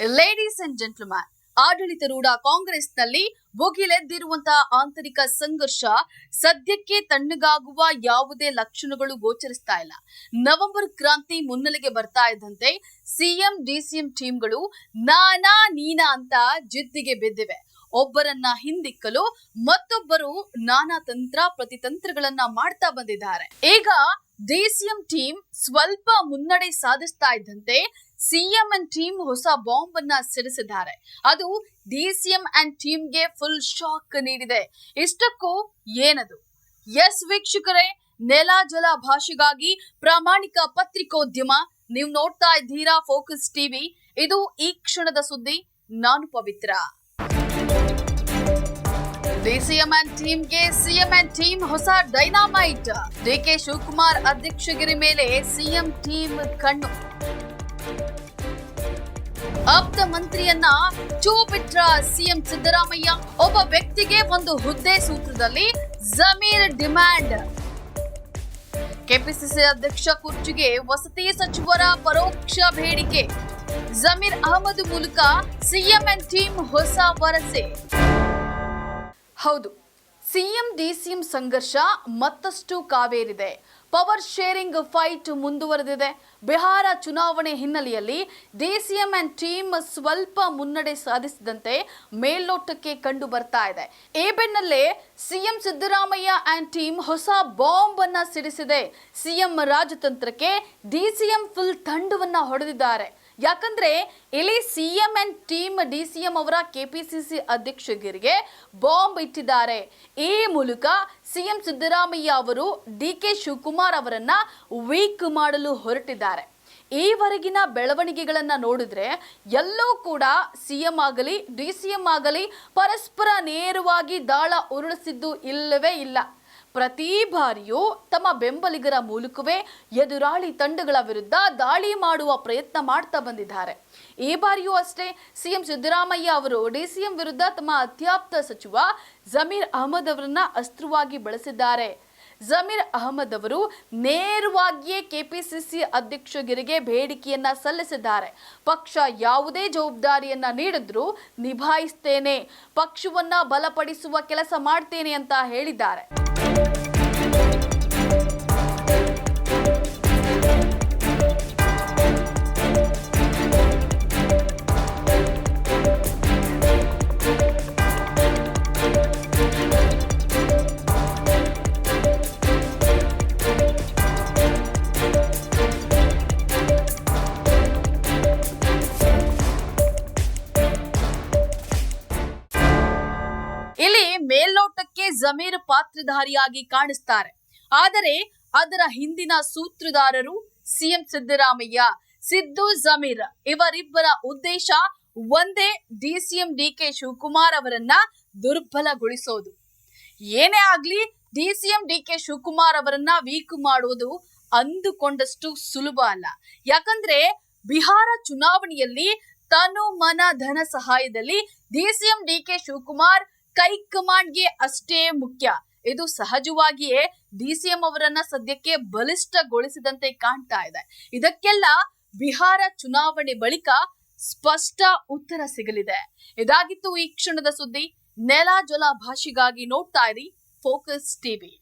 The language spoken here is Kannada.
ಲೇಡೀಸ್ ಅಂಡ್ ಜೆಂಟ್ಲ್ಮ್ಯಾನ್ ಕಾಂಗ್ರೆಸ್ ಕಾಂಗ್ರೆಸ್ನಲ್ಲಿ ಭುಗಿಲೆದ್ದಿರುವಂತಹ ಆಂತರಿಕ ಸಂಘರ್ಷ ಸದ್ಯಕ್ಕೆ ತಣ್ಣಗಾಗುವ ಯಾವುದೇ ಲಕ್ಷಣಗಳು ಗೋಚರಿಸ್ತಾ ಇಲ್ಲ. ನವೆಂಬರ್ ಕ್ರಾಂತಿ ಮುನ್ನೆಲೆಗೆ ಬರ್ತಾ ಇದ್ದಂತೆ ಸಿಎಂ, ಡಿಸಿಎಂ ಟೀಮ್ಗಳು ನಾನಾ ನೀನಾ ಅಂತ ಜಿದ್ದಿಗೆ ಬಿದ್ದಿವೆ. ಒಬ್ಬರನ್ನ ಹಿಂದಿಕ್ಕಲು ಮತ್ತೊಬ್ಬರು ನಾನಾ ತಂತ್ರ ಪ್ರತಿತಂತ್ರಗಳನ್ನ ಮಾಡ್ತಾ ಬಂದಿದ್ದಾರೆ. ಈಗ ಡಿಸಿಎಂ ಟೀಮ್ ಸ್ವಲ್ಪ ಮುನ್ನಡೆ ಸಾಧಿಸ್ತಾ ಇದ್ದಂತೆ ಸಿಎಂ ಅಂಡ್ ಟೀಮ್ ಹೊಸ ಬಾಂಬ್ ಅನ್ನ ಸಿಡಿಸಿದ್ದಾರೆ. ಅದು ಡಿಸಿಎಂ ಅಂಡ್ ಟೀಮ್ಗೆ ಫುಲ್ ಶಾಕ್ ನೀಡಿದೆ. ಇಷ್ಟಕ್ಕೂ ಏನದು? ಎಸ್ ವೀಕ್ಷಕರೇ, ನೆಲ ಜಲ ಭಾಷೆಗಾಗಿ ಪ್ರಾಮಾಣಿಕ ಪತ್ರಿಕೋದ್ಯಮ. ನೀವು ನೋಡ್ತಾ ಇದ್ದೀರಾ ಫೋಕಸ್ ಟಿವಿ ಇದು ಈ ಕ್ಷಣದ ಸುದ್ದಿ. ನಾನು ಪವಿತ್ರ. ಡಿಸಿಎಂ ಅಂಡ್ ಟೀಮ್ಗೆ ಸಿಎಂ ಅಂಡ್ ಟೀಮ್ ಹೊಸ ಡೈನಾಮೈಟ್ ಡಿಕೆ ಶಿವಕುಮಾರ್ ಅಧ್ಯಕ್ಷಗಿರಿ ಮೇಲೆ ಸಿಎಂ ಟೀಮ್ ಕಣ್ಣು. ಆಪ್ತ ಮಂತ್ರಿಯನ್ನ ಚೂ ಬಿಟ್ರ ಸಿಎಂ ಸಿದ್ದರಾಮಯ್ಯ. ಒಬ್ಬ ವ್ಯಕ್ತಿಗೆ ಒಂದು ಹುದ್ದೆ ಸೂತ್ರದಲ್ಲಿ ಜಮೀರ್ ಡಿಮ್ಯಾಂಡ್. ಕೆಪಿಸಿಸಿ ಅಧ್ಯಕ್ಷ ಕುರ್ಚಿಗೆ ವಸತಿ ಸಚಿವರ ಪರೋಕ್ಷ ಬೇಡಿಕೆ. ಜಮೀರ್ ಅಹಮದ್ ಮೂಲಕ ಸಿಎಂ ಅಂಡ್ ಟೀಮ್ ಹೊಸ ವರಸೆ. ಹೌದು. ಸಿಎಂ ಡಿಸಿಎಂ ಸಂಘರ್ಷ ಮತ್ತಷ್ಟು ಕಾವೇರಿದೆ. ಪವರ್ ಶೇರಿಂಗ್ ಫೈಟ್ ಮುಂದುವರೆದಿದೆ. ಬಿಹಾರ ಚುನಾವಣೆ ಹಿನ್ನೆಲೆಯಲ್ಲಿ ಡಿಸಿಎಂ ಅಂಡ್ ಟೀಮ್ ಸ್ವಲ್ಪ ಮುನ್ನಡೆ ಸಾಧಿಸಿದಂತೆ ಮೇಲ್ನೋಟಕ್ಕೆ ಕಂಡು ಬರ್ತಾ ಇದೆ. ಈ ಸಿಎಂ ಸಿದ್ದರಾಮಯ್ಯ ಅಂಡ್ ಟೀಮ್ ಹೊಸ ಬಾಂಬ್ ಅನ್ನ ಸಿಡಿಸಿದೆ. ಸಿಎಂ ರಾಜತಂತ್ರಕ್ಕೆ ಡಿಸಿಎಂ ಫುಲ್ ತಂಡವನ್ನ ಹೊಡೆದಿದ್ದಾರೆ. ಯಾಕಂದ್ರೆ ಇಲ್ಲಿ CM and team D C M ಅವರ ಕೆಪಿಸಿಸಿ ಅಧ್ಯಕ್ಷರಿಗೆ ಬಾಂಬ್ ಇಟ್ಟಿದ್ದಾರೆ. ಈ ಮೂಲಕ ಸಿಎಂ ಸಿದ್ದರಾಮಯ್ಯ ಅವರು ಡಿ ಕೆ ಶಿವಕುಮಾರ್ ಅವರನ್ನ ವೀಕ್ ಮಾಡಲು ಹೊರಟಿದ್ದಾರೆ. ಈವರೆಗಿನ ಬೆಳವಣಿಗೆಗಳನ್ನ ನೋಡಿದ್ರೆ ಎಲ್ಲೂ ಕೂಡ ಸಿಎಂ ಆಗಲಿ ಡಿ ಸಿ ಎಂ ಆಗಲಿ ಪರಸ್ಪರ ನೇರವಾಗಿ ದಾಳ ಉರುಳಿಸಿದ್ದು ಇಲ್ಲವೇ ಇಲ್ಲ. ಪ್ರತಿ ಬಾರಿಯೂ ತಮ್ಮ ಬೆಂಬಲಿಗರ ಮೂಲಕವೇ ಎದುರಾಳಿ ತಂಡಗಳ ವಿರುದ್ಧ ದಾಳಿ ಮಾಡುವ ಪ್ರಯತ್ನ ಮಾಡ್ತಾ ಬಂದಿದ್ದಾರೆ. ಈ ಬಾರಿಯೂ ಅಷ್ಟೇ, ಸಿಎಂ ಸಿದ್ದರಾಮಯ್ಯ ಅವರು ಡಿಸಿಎಂ ವಿರುದ್ಧ ತಮ್ಮ ಅತ್ಯಾಪ್ತ ಸಚಿವ ಜಮೀರ್ ಅಹಮದ್ ಅವರನ್ನ ಅಸ್ತ್ರವಾಗಿ ಬಳಸಿದ್ದಾರೆ. ಜಮೀರ್ ಅಹಮದ್ ಅವರು ನೇರವಾಗಿಯೇ ಕೆಪಿಸಿಸಿ ಅಧ್ಯಕ್ಷಗಿರಿಗೆ ಬೇಡಿಕೆಯನ್ನ ಸಲ್ಲಿಸಿದ್ದಾರೆ. ಪಕ್ಷ ಯಾವುದೇ ಜವಾಬ್ದಾರಿಯನ್ನ ನೀಡಿದ್ರೂ ನಿಭಾಯಿಸ್ತೇನೆ, ಪಕ್ಷವನ್ನ ಬಲಪಡಿಸುವ ಕೆಲಸ ಮಾಡ್ತೇನೆ ಅಂತ ಹೇಳಿದ್ದಾರೆ. ಮೇಲ್ನೋಟಕ್ಕೆ ಜಮೀರ್ ಪಾತ್ರಧಾರಿಯಾಗಿ ಕಾಣಿಸ್ತಾರೆ. ಆದರೆ ಅದರ ಹಿಂದಿನ ಸೂತ್ರಧಾರರು ಸಿಎಂ ಸಿದ್ದರಾಮಯ್ಯ, ಸಿದ್ದು ಜಮೀರ್ ಇವರಿಬ್ಬರ ಉದ್ದೇಶ ಒಂದೇ ಡಿಸಿಎಂ ಡಿಕೆ ಶಿವಕುಮಾರ್ ಅವರನ್ನ ದುರ್ಬಲಗೊಳಿಸೋದು. ಏನೇ ಆಗ್ಲಿ ಡಿಸಿಎಂ ಡಿಕೆ ಶಿವಕುಮಾರ್ ಅವರನ್ನ ವೀಕ್ ಮಾಡುವುದು ಅಂದುಕೊಂಡಷ್ಟು ಸುಲಭ ಅಲ್ಲ. ಯಾಕಂದ್ರೆ ಬಿಹಾರ ಚುನಾವಣೆಯಲ್ಲಿ ತನು ಮನ ಧನ ಸಹಾಯದಲ್ಲಿ ಡಿಸಿಎಂ ಡಿಕೆ ಶಿವಕುಮಾರ್ ಕೈ ಕಮಾಂಡ್ಗೆ ಅಷ್ಟೇ ಮುಖ್ಯ. ಇದು ಸಹಜವಾಗಿಯೇ ಡಿಸಿಎಂ ಅವರನ್ನ ಸದ್ಯಕ್ಕೆ ಬಲಿಷ್ಠಗೊಳಿಸಿದಂತೆ ಕಾಣ್ತಾ ಇದೆ. ಇದಕ್ಕೆಲ್ಲ ಬಿಹಾರ ಚುನಾವಣೆ ಬಳಿಕ ಸ್ಪಷ್ಟ ಉತ್ತರ ಸಿಗಲಿದೆ. ಇದಾಗಿತ್ತು ಈ ಕ್ಷಣದ ಸುದ್ದಿ. ನೆಲ ಜಲ ಭಾಷೆಗಾಗಿ ನೋಡ್ತಾ ಇರಿ ಫೋಕಸ್ ಟಿವಿ.